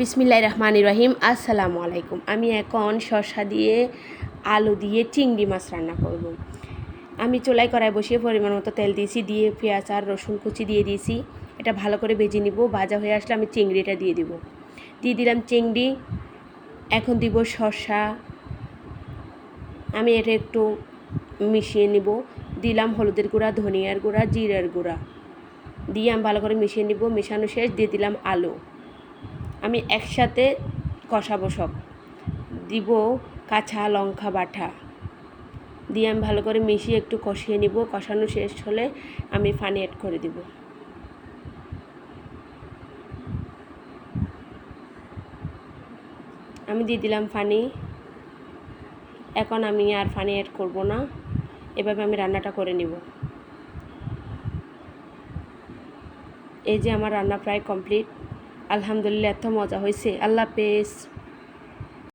বিসমিল্লাহ রহমান রহিম আসসালামু আলাইকুম আমি এখন শসা দিয়ে আলু দিয়ে চিংড়ি মাছ রান্না করব। আমি চোলাই কড়াই বসিয়ে পরিমাণ মতো তেল দিয়েছি, দিয়ে পেঁয়াজ আর রসুন কুচি দিয়ে দিয়েছি। এটা ভালো করে ভেজে নিব, ভাজা হয়ে আসলে আমি চিংড়িটা দিয়ে দিব। দিয়ে দিলাম চিংড়ি, এখন দিব শসা। আমি এটা একটু মিশিয়ে নিব। দিলাম হলুদের গুঁড়া, ধনিয়ার গুঁড়া, জিরার গুঁড়া। দিয়ে আমি ভালো করে মিশিয়ে নিব, মেশানো শেষ, দিয়ে দিলাম আলু। আমি একসাথে কষাবো সব। দিব কাঁচা লঙ্কা বাটা। দিয়ে আমি ভালো করে মিশিয়ে একটু কষিয়ে নিব। কষানো শেষ হলে আমি পানি অ্যাড করে দিব। আমি দিয়ে দিলাম পানি এখন আমি আর পানি অ্যাড করব না। এভাবে আমি রান্নাটা করে নিব। এই যে আমার রান্না প্রায় কমপ্লিট আলহামদুলিল্লাহ এত মজা হয়েছে। আল্লাহ হাফেজ।